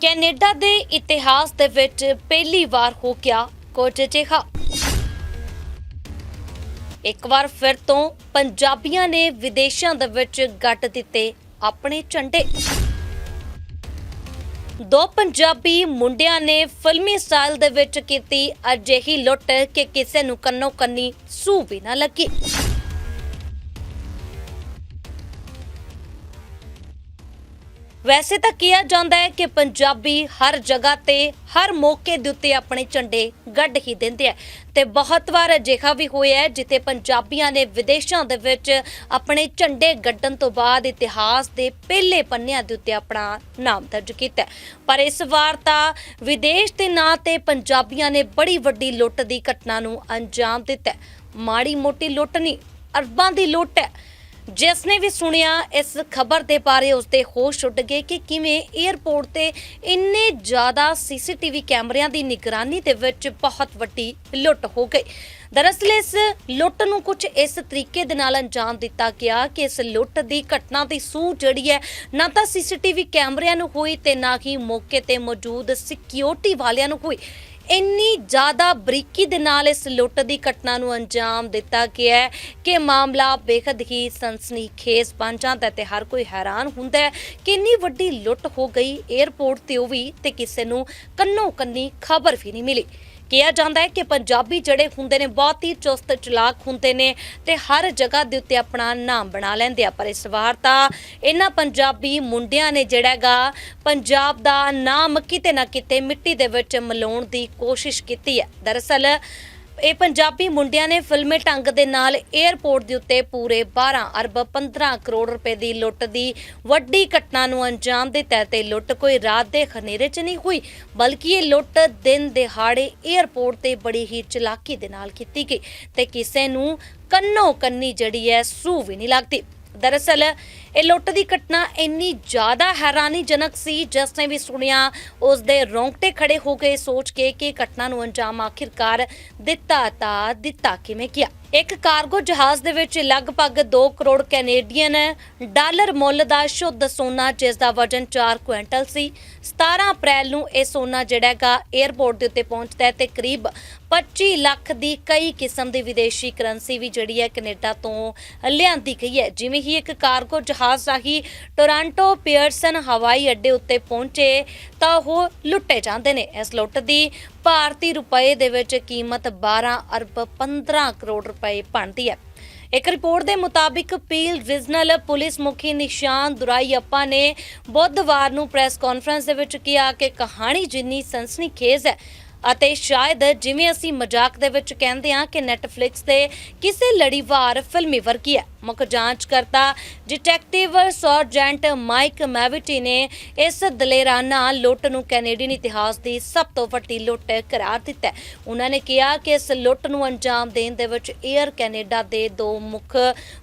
Canada ਦੇ ਇਤਿਹਾਸ ਦੇ ਵਿੱਚ ਪਹਿਲੀ ਵਾਰ ਹੋ ਗਿਆ ਕੁਝ ਅਜਿਹਾ। ਇੱਕ ਵਾਰ ਫਿਰ ਤੋਂ ਪੰਜਾਬੀਆਂ ਨੇ ਵਿਦੇਸ਼ਾਂ ਦੇ ਵਿੱਚ ਗੱਟ ਦਿੱਤੇ ਆਪਣੇ ਝੰਡੇ। ਦੋ ਪੰਜਾਬੀ ਮੁੰਡਿਆਂ ਨੇ ਫਿਲਮੀ ਸਟਾਈਲ ਦੇ ਵਿੱਚ ਕੀਤੀ ਅਜਿਹੀ ਲੁੱਟ ਕਿ ਕਿਸੇ ਨੂੰ ਕੰਨੋ ਕੰਨੀ ਸੂ ਵੀ ਨਾ ਲੱਗੀ। ਵੈਸੇ ਤਾਂ ਕਿਹਾ ਜਾਂਦਾ ਹੈ ਕਿ ਪੰਜਾਬੀ ਹਰ ਜਗ੍ਹਾ ਤੇ, ਹਰ ਮੌਕੇ ਦੇ ਉੱਤੇ ਆਪਣੇ ਝੰਡੇ ਗੱਡ ਹੀ ਦਿੰਦੇ ਆ ਤੇ ਬਹੁਤ ਵਾਰ ਅਜਿਹਾ ਵੀ ਹੋਇਆ ਹੈ, ਜਿੱਥੇ ਪੰਜਾਬੀਆਂ ਨੇ ਵਿਦੇਸ਼ਾਂ ਦੇ ਵਿੱਚ ਆਪਣੇ ਝੰਡੇ ਗੱਡਣ ਤੋਂ ਬਾਅਦ ਇਤਿਹਾਸ ਦੇ ਪਹਿਲੇ ਪੰਨਿਆਂ ਦੇ ਉੱਤੇ ਆਪਣਾ ਨਾਮ ਦਰਜ ਕੀਤਾ ਹੈ। ਪਰ ਇਸ ਵਾਰ ਤਾਂ ਵਿਦੇਸ਼ ਦੇ ਨਾਂ ਤੇ ਪੰਜਾਬੀਆਂ ਨੇ ਬੜੀ ਵੱਡੀ ਲੁੱਟ ਦੀ ਘਟਨਾ ਨੂੰ ਅੰਜਾਮ ਦਿੱਤਾ ਹੈ। ਮਾੜੀ ਮੋਟੀ ਲੁੱਟ ਨਹੀਂ, ਅਰਬਾਂ ਦੀ ਲੁੱਟ ਹੈ ਜਿਸ ਨੇ ਵੀ ਸੁਣਿਆ, ਇਸ ਖਬਰ ਦੇ ਬਾਰੇ ਉਸਦੇ ਹੋਸ਼ ਉੱਡ ਗਏ ਕਿ ਕਿਵੇਂ 에ਅਰਪੋਰਟ ਤੇ ਇੰਨੇ ਜ਼ਿਆਦਾ ਸੀਸੀਟੀਵੀ ਕੈਮਰਿਆਂ ਦੀ ਨਿਗਰਾਨੀ ਦੇ ਵਿੱਚ ਬਹੁਤ ਵੱਡੀ ਲੁੱਟ ਹੋ ਗਈ। ਦਰਅਸਲ ਇਸ ਲੁੱਟ ਨੂੰ ਕੁਝ ਇਸ ਤਰੀਕੇ ਦੇ ਨਾਲ ਅੰਜਾਮ ਦਿੱਤਾ ਗਿਆ ਕਿ ਇਸ ਲੁੱਟ ਦੀ ਘਟਨਾ ਦੀ ਸੂਹ ਜਿਹੜੀ ਹੈ, ਨਾ ਤਾਂ ਸੀਸੀਟੀਵੀ ਕੈਮਰਿਆਂ ਨੂੰ ਹੋਈ ਤੇ ਨਾ ਹੀ ਮੌਕੇ ਤੇ ਮੌਜੂਦ ਸਿਕਿਉਰਿਟੀ ਵਾਲਿਆਂ ਨੂੰ ਹੋਈ। ਇੰਨੀ ਜ਼ਿਆਦਾ ਬਰੀਕੀ ਦੇ ਨਾਲ ਇਸ ਲੁੱਟ ਦੀ ਘਟਨਾ ਨੂੰ ਅੰਜਾਮ ਦਿੱਤਾ ਗਿਆ ਹੈ ਕਿ ਮਾਮਲਾ ਬੇਖਦ ਹੀ ਸਨਸਨੀਖੇਜ਼ ਬਣ ਜਾਂਦਾ ਹੈ ਤੇ ਹਰ ਕੋਈ ਹੈਰਾਨ ਹੁੰਦਾ ਹੈ ਕਿ ਇੰਨੀ ਵੱਡੀ ਲੁੱਟ ਹੋ ਗਈ 에ਅਰਪੋਰਟ ਤੇ ਉਹ ਵੀ ਤੇ ਕਿਸੇ ਨੂੰ ਕੰਨੋ ਕੰਨੀ ਖਬਰ ਵੀ ਨਹੀਂ ਮਿਲੀ। ਕਿਹਾ ਜਾਂਦਾ ਹੈ ਕਿ ਪੰਜਾਬੀ ਜਿਹੜੇ ਹੁੰਦੇ ਨੇ ਬਹੁਤ ਹੀ ਚੁਸਤ, ਚਲਾਕ ਹੁੰਦੇ ਨੇ ਤੇ ਹਰ ਜਗ੍ਹਾ ਦੇ ਉੱਤੇ ਆਪਣਾ ਨਾਮ ਬਣਾ ਲੈਂਦੇ ਆ। ਪਰ ਇਸ ਵਾਰ ਤਾਂ ਇਹਨਾਂ ਪੰਜਾਬੀ ਮੁੰਡਿਆਂ ਨੇ ਜਿਹੜਾ ਹੈਗਾ ਪੰਜਾਬ ਦਾ ਨਾਮ ਕਿਤੇ ਨਾ ਕਿਤੇ ਮਿੱਟੀ ਦੇ ਵਿੱਚ ਮਿਲਾਉਣ ਦੀ ਕੋਸ਼ਿਸ਼ ਕੀਤੀ ਹੈ। ਦਰਅਸਲ ਇਹ ਪੰਜਾਬੀ ਮੁੰਡਿਆਂ ਨੇ ਫਿਲਮੀ ਢੰਗ ਦੇ ਨਾਲ 에ਅਰਪੋਰਟ ਦੇ ਉੱਤੇ ਪੂਰੇ 12 ਅਰਬ 15 ਕਰੋੜ ਰੁਪਏ ਦੀ ਲੁੱਟ ਦੀ ਵੱਡੀ ਘਟਨਾ ਨੂੰ ਅੰਜਾਮ ਦੇ ਹੈ ਤੇ ਲੁੱਟ ਕੋਈ ਰਾਤ ਦੇ ਖਨੇਰੇ 'ਚ ਨਹੀਂ ਹੋਈ, ਬਲਕਿ ਇਹ ਲੁੱਟ ਦਿਨ ਦਿਹਾੜੇ 에ਅਰਪੋਰਟ ਤੇ ਬੜੀ ਹੀ ਚਲਾਕੀ ਦੇ ਨਾਲ ਕੀਤੀ ਗਈ ਤੇ ਕਿਸੇ ਨੂੰ ਕੰਨੋ ਕੰਨੀ ਜਿਹੜੀ ਹੈ ਸੂ ਵੀ ਨਹੀਂ ਲੱਗਦੀ। ਦਰਅਸਲ ਇਹ ਲੁੱਟ ਦੀ ਘਟਨਾ ਇੰਨੀ ਜ਼ਿਆਦਾ ਹੈਰਾਨੀਜਨਕ ਸੀ, ਜਿਸ ਨੇ ਵੀ ਸੁਣਿਆ ਉਸ ਦੇ ਰੋਂਗਟੇ ਖੜੇ ਹੋ ਗਏ ਸੋਚ ਕੇ ਕਿ ਘਟਨਾ ਨੂੰ ਅੰਜਾਮ ਆਖਿਰਕਾਰ ਦਿੱਤਾ ਤਾਂ ਦਿੱਤਾ ਕਿਵੇਂ ਗਿਆ। ਇੱਕ ਕਾਰਗੋ ਜਹਾਜ਼ ਦੇ ਵਿੱਚ ਲਗਭਗ 2 ਕਰੋੜ ਕੈਨੇਡੀਅਨ ਡਾਲਰ ਮੁੱਲ ਦਾ ਸ਼ੁੱਧ ਸੋਨਾ, ਜਿਸ ਦਾ ਵਜ਼ਨ 4 ਕੁਇੰਟਲ ਸੀ। 17 ਅਪ੍ਰੈਲ ਨੂੰ ਇਹ ਸੋਨਾ ਜਿਹੜਾ ਹੈਗਾ 에ਅਰਪੋਰਟ ਦੇ ਉੱਤੇ ਪਹੁੰਚਦਾ ਹੈ ਤੇ ਕਰੀਬ 25 ਲੱਖ ਦੀ ਕਈ ਕਿਸਮ ਦੀ ਵਿਦੇਸ਼ੀ ਕਰੰਸੀ ਵੀ ਜਿਹੜੀ ਹੈ ਕੈਨੇਡਾ ਤੋਂ ਲਿਆਂਦੀ ਗਈ ਹੈ। ਜਿਵੇਂ ਹੀ ਇੱਕ ਕਾਰਗੋ ਜਹਾਜ਼ ਰਾਹੀਂ ਟੋਰਾਂਟੋ, ਪੀਅਰਸਨ, ਹਵਾਈ ਅੱਡੇ ਉੱਤੇ ਪਹੁੰਚੇ ਤਾਂ ਉਹ ਲੁੱਟੇ ਜਾਂਦੇ ਨੇ। ਇਸ ਲੁੱਟ ਦੀ ਭਾਰਤੀ ਰੁਪਏ ਦੇ ਵਿੱਚ ਕੀਮਤ 12 ਅਰਬ 15 ਕਰੋੜ ਰੁਪਏ ਬਣਦੀ ਹੈ। ਇੱਕ ਰਿਪੋਰਟ ਦੇ ਮੁਤਾਬਿਕ ਪੀਲ ਰੀਜਨਲ ਪੁਲਿਸ ਮੁਖੀ ਨਿਸ਼ਾਨ ਦੁਰਾਈਅੱਪਾ ਨੇ ਬੁੱਧਵਾਰ ਨੂੰ ਪ੍ਰੈਸ ਕਾਨਫਰੰਸ ਦੇ ਵਿੱਚ ਕਿਹਾ ਕਿ ਕਹਾਣੀ ਜਿੰਨੀ ਸਨਸਨੀਖੇਜ਼ ਹੈ ਅਤੇ ਸ਼ਾਇਦ ਜਿਵੇਂ ਅਸੀਂ ਮਜ਼ਾਕ ਦੇ ਵਿੱਚ ਕਹਿੰਦੇ ਹਾਂ ਕਿ ਨੈਟਫਲਿਕਸ ਤੇ ਕਿਸੇ ਲੜੀਵਾਰ ਫਿਲਮੀ ਵਰਗੀ ਹੈ। ਮੁੱਖ ਜਾਂਚਕਰਤਾ ਡਿਟੈਕਟਿਵ ਸਰਜੈਂਟ ਮਾਈਕ ਮੈਵਿਟੀ ਨੇ ਇਸ ਦਲੇਰਾਨਾ ਲੁੱਟ ਨੂੰ ਕੈਨੇਡੀਅਨ ਇਤਿਹਾਸ ਦੀ ਸਭ ਤੋਂ ਵੱਡੀ ਲੁੱਟ ਕਰਾਰ ਦਿੱਤਾ ਉਹਨਾਂ ਨੇ ਕਿਹਾ ਕਿ ਇਸ ਲੁੱਟ ਨੂੰ ਅੰਜਾਮ ਦੇਣ ਦੇ ਵਿੱਚ 에ਅਰ ਕੈਨੇਡਾ ਦੇ ਦੋ ਮੁੱਖ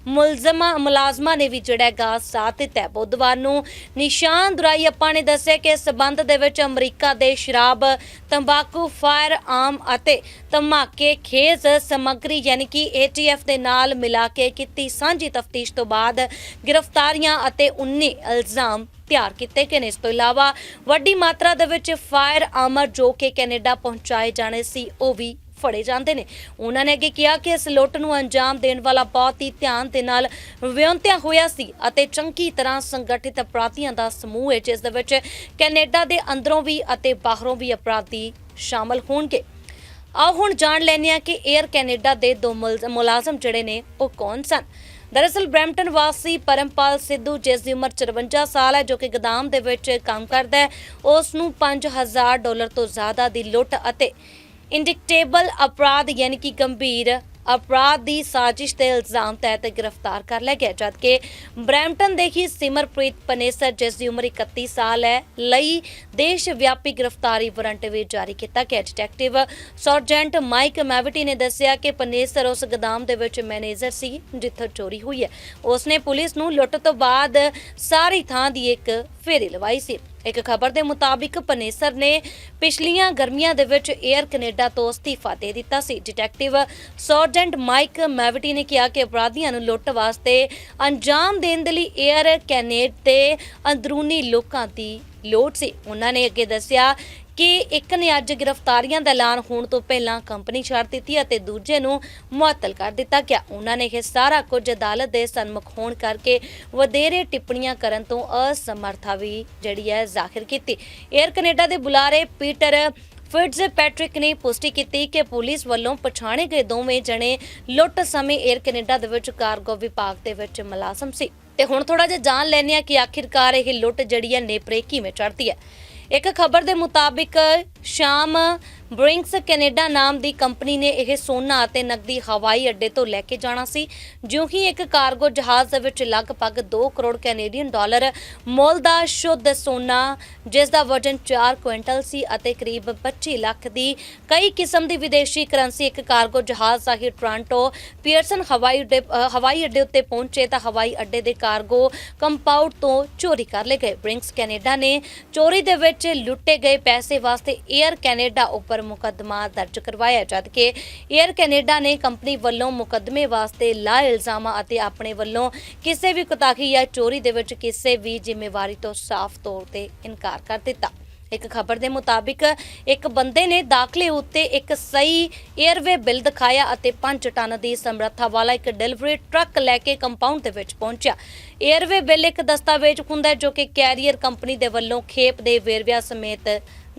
ਮੁਲਜ਼ਮਾਂ ਮੁਲਾਜ਼ਮਾਂ ਨੇ ਵੀ ਜਿਹੜਾ ਹੈਗਾ ਸਾਥ ਦਿੱਤਾ ਬੁੱਧਵਾਰ ਨੂੰ ਨਿਸ਼ਾਨ ਦੁਰਾਈ ਦੁਰਾਈਅੱਪਾ ਨੇ ਦੱਸਿਆ ਕਿ ਇਸ ਸਬੰਧ ਦੇ ਵਿੱਚ ਅਮਰੀਕਾ ਦੇ ਸ਼ਰਾਬ ਤੰਬਾਕੂ ਫਾਇਰ ਆਮ ਅਤੇ ਧਮਾਕੇ ਖੇਜ਼ ਸਮੱਗਰੀ ਯਾਨੀ ਕਿ ATF ਦੇ ਨਾਲ ਮਿਲਾ ਕੇ ਕੀਤੀ ਸਾਂਝੀ ਤਫਤੀਸ਼ ਤੋਂ ਬਾਅਦ ਗ੍ਰਿਫਤਾਰੀਆਂ ਅਤੇ 19 ਇਲਜ਼ਾਮ ਤਿਆਰ ਕੀਤੇ ਗਏ ਨੇ। ਇਸ ਤੋਂ ਇਲਾਵਾ ਵੱਡੀ ਮਾਤਰਾ ਦੇ ਵਿੱਚ ਫਾਇਰ ਆਰਮਰ ਜੋ ਕਿ ਕੈਨੇਡਾ ਪਹੁੰਚਾਏ ਜਾਣੇ ਸੀ, ਉਹ ਵੀ ਫੜੇ ਜਾਂਦੇ ਨੇ। ਉਹਨਾਂ ਨੇ ਅੱਗੇ ਕਿਹਾ ਕਿ ਇਸ ਲੁੱਟ ਨੂੰ ਅੰਜਾਮ ਦੇਣ ਵਾਲਾ ਬਹੁਤ ਹੀ ਧਿਆਨ ਦੇ ਨਾਲ ਵਿਉਂਤਿਆ ਹੋਇਆ ਸੀ ਅਤੇ ਚੰਗੀ ਤਰ੍ਹਾਂ ਸੰਗਠਿਤ ਅਪਰਾਧੀਆਂ ਦਾ ਸਮੂਹ ਹੈ, ਜਿਸ ਦੇ ਵਿੱਚ ਕੈਨੇਡਾ ਦੇ ਅੰਦਰੋਂ ਵੀ ਅਤੇ ਬਾਹਰੋਂ ਵੀ ਅਪਰਾਧੀ ਸ਼ਾਮਲ ਹੋਣਗੇ। ਆਓ ਹੁਣ ਜਾਣ ਲੈਂਦੇ ਹਾਂ ਕਿ 에ਅਰ ਕੈਨੇਡਾ ਦੇ ਦੋ ਮੁਲਾਜ਼ਮ ਜਿਹੜੇ ਨੇ, ਉਹ ਕੌਣ ਸਨ? ਦਰਅਸਲ ਬ੍ਰੈਂਪਟਨ ਵਾਸੀ ਪਰਮਪਾਲ ਸਿੱਧੂ, ਜਿਸ ਦੀ ਉਮਰ 54 ਸਾਲ ਹੈ, ਜੋ ਕਿ ਗਦਾਮ ਦੇ ਵਿੱਚ ਕੰਮ ਕਰਦਾ ਹੈ, ਉਸ ਨੂੰ 5000 ਡਾਲਰ ਤੋਂ ਜ਼ਿਆਦਾ ਦੀ ਲੁੱਟ ਅਤੇ ਇੰਡਿਕਟੇਬਲ ਅਪਰਾਧ ਯਾਨੀ ਕਿ ਗੰਭੀਰ ਅਪਰਾਧ ਦੀ ਸਾਜ਼ਿਸ਼ ਦੇ ਇਲਜ਼ਾਮ ਤਹਿਤ ਗ੍ਰਿਫਤਾਰ ਕਰ ਲਿਆ ਗਿਆ, ਜਦਕਿ ਬ੍ਰੈਂਪਟਨ ਦੇ ਹੀ ਸਿਮਰਪ੍ਰੀਤ ਪਨੇਸਰ, ਜਿਸ ਦੀ ਉਮਰ 31 ਸਾਲ ਹੈ, ਲਈ ਦੇਸ਼ ਵਿਆਪੀ ਗ੍ਰਿਫਤਾਰੀ ਵਾਰੰਟ ਵੀ ਜਾਰੀ ਕੀਤਾ ਗਿਆ। ਡਿਟੈਕਟਿਵ ਸਰਜੈਂਟ ਮਾਈਕ ਮੈਵਟੀ ਨੇ ਦੱਸਿਆ ਕਿ ਪਨੇਸਰ ਉਸ ਗਦਾਮ ਦੇ ਵਿੱਚ ਮੈਨੇਜਰ ਸੀ, ਜਿੱਥੋਂ ਚੋਰੀ ਹੋਈ ਹੈ। ਉਸਨੇ ਪੁਲਿਸ ਨੂੰ ਲੁੱਟ ਤੋਂ ਬਾਅਦ ਸਾਰੀ ਥਾਂ ਦੀ ਇੱਕ ਫੇਰੀ ਲਵਾਈ ਸੀ। ਇੱਕ ਖਬਰ ਦੇ ਮੁਤਾਬਿਕ ਪਨੇਸਰ ਨੇ ਪਿਛਲੀਆਂ ਗਰਮੀਆਂ ਦੇ ਵਿੱਚ 에ਅਰ ਕੈਨੇਡਾ ਤੋਂ ਅਸਤੀਫਾ ਦੇ ਦਿੱਤਾ ਸੀ। ਡਿਟੈਕਟਿਵ ਸਰਜੈਂਟ ਮਾਈਕ ਮੈਵਟੀ ਨੇ ਕਿਹਾ ਕਿ ਅਪਰਾਧੀਆਂ ਨੂੰ ਲੁੱਟ ਵਾਸਤੇ ਅੰਜਾਮ ਦੇਣ ਦੇ ਲਈ 에ਅਰ ਕੈਨੇਡ ਤੇ ਅੰਦਰੂਨੀ ਲੋਕਾਂ ਦੀ ਲੋੜ ਸੀ। ਉਹਨਾਂ ਨੇ ਅੱਗੇ ਦੱਸਿਆ ਕਿ ਇੱਕ ਨੇ ਅੱਜ ਗ੍ਰਿਫਤਾਰੀਆਂ ਦਾ ਐਲਾਨ ਹੋਣ ਤੋਂ ਪਹਿਲਾਂ ਕੰਪਨੀ ਛੱਡ ਦਿੱਤੀ ਅਤੇ ਦੂਜੇ ਨੂੰ ਮੁਅੱਤਲ ਕਰ ਦਿੱਤਾ ਗਿਆ। ਉਹਨਾਂ ਨੇ ਇਹ ਸਾਰਾ ਕੁਝ ਅਦਾਲਤ ਦੇ ਸਨਮੁਖ ਹੋਣ ਕਰਕੇ ਵਧੇਰੇ ਟਿੱਪਣੀਆਂ ਕਰਨ ਤੋਂ ਅਸਮਰਥਾ ਵੀ ਜਿਹੜੀ ਹੈ ਜ਼ਾਹਿਰ ਕੀਤੀ। 에ਅਰ ਕੈਨੇਡਾ ਦੇ ਬੁਲਾਰੇ ਪੀਟਰ ਫਿਟਜ਼ ਪੈਟ੍ਰਿਕ ਨੇ ਪੁਸ਼ਟੀ ਕੀਤੀ ਕਿ ਪੁਲਿਸ ਵੱਲੋਂ ਪਛਾਣੇ ਗਏ ਦੋਵੇਂ ਜਣੇ ਲੁੱਟ ਸਮੇਂ 에ਅਰ ਕੈਨੇਡਾ ਦੇ ਵਿੱਚ ਕਾਰਗੋ ਵਿਭਾਗ ਦੇ ਵਿੱਚ ਮੁਲਾਜ਼ਮ ਸੀ। ਤੇ ਹੁਣ ਥੋੜਾ ਜਿਹਾ ਜਾਣ ਲੈਣੇ ਆ ਕਿ ਆਖਿਰਕਾਰ ਇਹ ਲੁੱਟ ਜਿਹੜੀ ਹੈ ਨੇਪਰੇ ਕਿਵੇਂ ਚੜਦੀ ਹੈ। ਇੱਕ ਖਬਰ ਦੇ ਮੁਤਾਬਿਕ ਸ਼ਾਮ ਬ੍ਰਿੰਕਸ ਕੈਨੇਡਾ ਨਾਮ ਦੀ ਕੰਪਨੀ ਨੇ ਇਹ ਸੋਨਾ ਅਤੇ ਨਕਦੀ ਹਵਾਈ ਅੱਡੇ ਤੋਂ ਲੈ ਕੇ ਜਾਣਾ ਸੀ। ਜਿਉਂ ਹੀ ਇੱਕ ਕਾਰਗੋ ਜਹਾਜ਼ ਦੇ ਵਿੱਚ ਲਗਭਗ 2 ਕਰੋੜ ਕੈਨੇਡੀਅਨ ਡਾਲਰ ਮੁੱਲ ਦਾ ਸ਼ੁੱਧ ਸੋਨਾ, ਜਿਸ ਦਾ ਵਜ਼ਨ 4 ਕੁਇੰਟਲ ਸੀ ਅਤੇ ਕਰੀਬ 25 ਲੱਖ ਦੀ ਕਈ ਕਿਸਮ ਦੀ ਵਿਦੇਸ਼ੀ ਕਰੰਸੀ ਇੱਕ ਕਾਰਗੋ ਜਹਾਜ਼ ਰਾਹੀਂ ਟੋਰਾਂਟੋ ਪੀਅਰਸਨ ਹਵਾਈ ਅੱਡੇ ਹਵਾਈ ਅੱਡੇ ਉੱਤੇ ਪਹੁੰਚੇ ਤਾਂ ਹਵਾਈ ਅੱਡੇ ਦੇ ਕਾਰਗੋ ਕੰਪਾਊਂਡ ਤੋਂ ਚੋਰੀ ਕਰ ਲਏ ਗਏ। ਬ੍ਰਿੰਕਸ ਕੈਨੇਡਾ ਨੇ ਚੋਰੀ ਦੇ ਵਿੱਚ ਲੁੱਟੇ ਗਏ ਪੈਸੇ ਵਾਸਤੇ 에ਅਰ ਕੈਨੇਡਾ ਉੱਪਰ ਉੱਪਰ ਮੁਕੱਦਮਾ ਦਰਜ ਕਰਵਾਇਆ ਜਦਕਿ 에ਅਰ ਕੈਨੇਡਾ ਨੇ ਕੰਪਨੀ ਵੱਲੋਂ ਮੁਕੱਦਮੇ ਵਾਸਤੇ ਲਾ ਇਲਜ਼ਾਮਾਂ ਅਤੇ ਆਪਣੇ ਵੱਲੋਂ ਕਿਸੇ ਵੀ ਕੁਤਾਖੀ ਜਾਂ ਚੋਰੀ ਦੇ ਵਿੱਚ ਕਿਸੇ ਵੀ ਜ਼ਿੰਮੇਵਾਰੀ ਤੋਂ ਸਾਫ਼ ਤੌਰ ਤੇ ਇਨਕਾਰ ਕਰ ਦਿੱਤਾ। ਇੱਕ ਖਬਰ ਦੇ ਮੁਤਾਬਿਕ ਇੱਕ ਬੰਦੇ ਨੇ ਦਾਖਲੇ ਉੱਤੇ ਇੱਕ ਸਹੀ 에ਅਰਵੇ ਬਿੱਲ ਦਿਖਾਇਆ ਅਤੇ 5 ਟਨ ਦੀ ਸਮਰੱਥਾ ਵਾਲਾ ਇੱਕ ਡਿਲੀਵਰੀ ਟਰੱਕ ਲੈ ਕੇ ਕੰਪਾਊਂਡ ਦੇ ਵਿੱਚ ਪਹੁੰਚਿਆ। 에ਅਰਵੇ ਬਿੱਲ ਇੱਕ ਦਸਤਾਵੇਜ਼ ਹੁੰਦਾ ਜੋ ਕਿ ਕੈਰੀਅਰ ਕੰਪਨੀ ਦੇ ਵੱਲੋਂ ਖੇਪ ਦੇ ਵੇਰਵਿਆਂ ਸਮੇਤ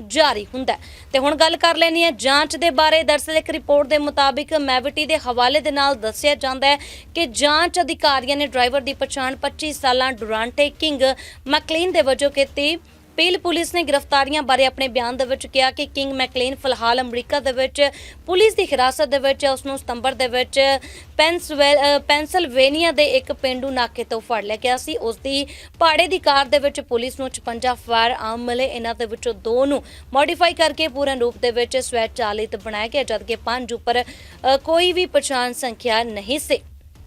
ਜਾਰੀ ਹੁੰਦਾ ਹੈ। ਤੇ ਹੁਣ ਗੱਲ ਕਰ ਲੈਣੀ ਹੈ ਜਾਂਚ ਦੇ ਬਾਰੇ ਦਰਅਸਲ ਇੱਕ ਰਿਪੋਰਟ ਦੇ ਮੁਤਾਬਿਕ ਮੈਵਿਟੀ ਦੇ ਹਵਾਲੇ ਦੇ ਨਾਲ ਦੱਸਿਆ ਜਾਂਦਾ ਹੈ ਕਿ ਜਾਂਚ ਅਧਿਕਾਰੀਆਂ ਨੇ ਡਰਾਈਵਰ ਦੀ ਪਛਾਣ 25 ਸਾਲਾਂ ਡੁਰਾਂਟੇ ਕਿੰਗ ਮੈਕਲੀਨ ਦੇ ਵਜੋਂ ਕੀਤੀ ਪੀਲ ਪੁਲਿਸ ਨੇ ਗ੍ਰਿਫਤਾਰੀਆਂ ਬਾਰੇ ਆਪਣੇ ਬਿਆਨ ਦੇ ਵਿੱਚ ਕਿਹਾ ਕਿ ਕਿੰਗ ਮੈਕਲੇਨ ਫਿਲਹਾਲ ਅਮਰੀਕਾ ਦੇ ਵਿੱਚ ਪੁਲਿਸ ਦੀ ਹਿਰਾਸਤ ਦੇ ਵਿੱਚ ਹੈ ਉਸ ਨੂੰ ਸਤੰਬਰ ਦੇ ਵਿੱਚ ਪੈਂਸਵੈਲ ਅ, ਦੇ ਇੱਕ ਪਿੰਡੂ ਨਾਕੇ ਤੋਂ ਫੜ ਲਿਆ ਗਿਆ ਸੀ। ਉਸ ਦੀ ਪਾੜੇ ਦੀ ਕਾਰ ਦੇ ਵਿੱਚ ਪੁਲਿਸ ਨੂੰ 56 ਫਾਇਰ ਆਮ ਮਿਲੇ। ਇਹਨਾਂ ਦੇ ਵਿੱਚੋਂ ਦੋ ਨੂੰ ਮੋਡੀਫਾਈ ਕਰਕੇ ਪੂਰਨ ਰੂਪ ਦੇ ਵਿੱਚ ਸਵੈ ਚਾਲਿਤ ਬਣਾਇਆ ਗਿਆ ਜਦਕਿ ਪੰਜ ਉੱਪਰ ਕੋਈ ਵੀ ਪਛਾਣ ਸੰਖਿਆ ਨਹੀਂ ਸੀ।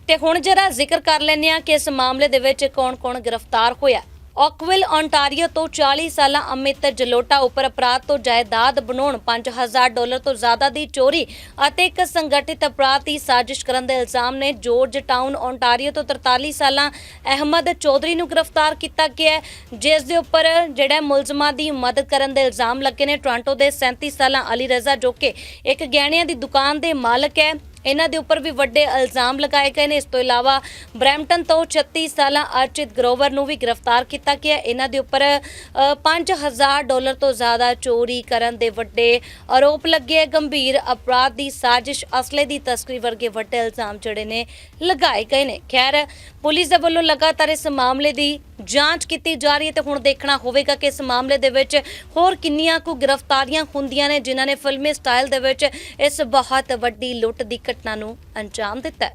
ਤੇ ਹੁਣ ਜਰਾ ਜ਼ਿਕਰ ਕਰ ਲੈਂਦੇ ਹਾਂ ਕਿ ਇਸ ਮਾਮਲੇ ਦੇ ਵਿੱਚ ਕੌਣ-ਕੌਣ ਗ੍ਰਿਫਤਾਰ ਹੋਇਆ। ਔਕਵਿਲ ਓਨਟਾਰੀਓ ਤੋਂ 40 ਸਾਲਾ ਅਮਿਤ ਜਲੋਟਾ ਉੱਪਰ ਅਪਰਾਧ ਤੋਂ ਜਾਇਦਾਦ ਬਣਾਉਣ 5000 ਡਾਲਰ ਤੋਂ ਜ਼ਿਆਦਾ ਦੀ ਚੋਰੀ ਅਤੇ ਇੱਕ ਸੰਗਠਿਤ ਅਪਰਾਧ ਦੀ ਸਾਜ਼ਿਸ਼ ਕਰਨ ਦੇ ਇਲਜ਼ਾਮ ਨੇ ਜਾਰਜ ਟਾਊਨ ਓਨਟਾਰੀਓ ਤੋਂ 43 ਸਾਲਾ ਅਹਿਮਦ ਚੌਧਰੀ ਨੂੰ ਗ੍ਰਿਫਤਾਰ ਕੀਤਾ ਗਿਆ ਜਿਸ ਦੇ ਉੱਪਰ ਜਿਹੜਾ ਮੁਲਜ਼ਮਾਂ ਦੀ ਮਦਦ ਕਰਨ ਦੇ ਇਲਜ਼ਾਮ ਲੱਗੇ ਨੇ, ਟੋਰਾਂਟੋ ਦੇ 37 ਸਾਲਾ ਅਲੀ ਰਜ਼ਾ ਜੋ ਕਿ ਇੱਕ ਗਹਿਣਿਆਂ ਦੀ ਦੁਕਾਨ ਦੇ ਮਾਲਕ ਹੈ। ਇਹਨਾਂ ਦੇ ਉੱਪਰ ਵੀ ਵੱਡੇ ਇਲਜ਼ਾਮ ਲਗਾਏ ਗਏ ਨੇ। ਇਸ ਤੋਂ ਇਲਾਵਾ ਬ੍ਰੈਂਪਟਨ ਤੋਂ 36 ਸਾਲਾ ਅਰਚਿਤ ਗਰੋਵਰ ਨੂੰ ਵੀ ਗ੍ਰਿਫਤਾਰ ਕੀਤਾ ਗਿਆ। ਇਹਨਾਂ ਦੇ ਉੱਪਰ ਅ, 5000 ਡਾਲਰ ਤੋਂ ਜ਼ਿਆਦਾ ਚੋਰੀ ਕਰਨ ਦੇ ਵੱਡੇ ਆਰੋਪ ਲੱਗੇ ਹੈ। ਗੰਭੀਰ ਅਪਰਾਧ ਦੀ ਸਾਜ਼ਿਸ਼ ਅਸਲੇ ਦੀ ਤਸਕਰੀ ਵਰਗੇ ਵੱਡੇ ਇਲਜ਼ਾਮ ਜਿਹੜੇ ਨੇ ਲਗਾਏ ਗਏ ਨੇ। ਖੈਰ ਪੁਲਿਸ ਦੇ ਵੱਲੋਂ ਲਗਾਤਾਰ ਇਸ ਮਾਮਲੇ ਦੀ ਜਾਂਚ ਕੀਤੀ ਜਾ ਰਹੀ ਹੈ ਤੇ ਹੁਣ ਦੇਖਣਾ ਹੋਵੇਗਾ ਕਿ ਇਸ ਮਾਮਲੇ ਦੇ ਵਿੱਚ ਹੋਰ ਕਿੰਨੀਆਂ ਕੁ ਗ੍ਰਿਫਤਾਰੀਆਂ ਹੁੰਦੀਆਂ ਨੇ ਜਿਨ੍ਹਾਂ ਨੇ ਫਿਲਮੀ ਸਟਾਈਲ ਦੇ ਵਿੱਚ ਇਸ ਬਹੁਤ ਵੱਡੀ ਲੁੱਟ ਦੀ ਘਟਨਾ ਨੂੰ ਅੰਜਾਮ ਦਿੱਤਾ ਹੈ।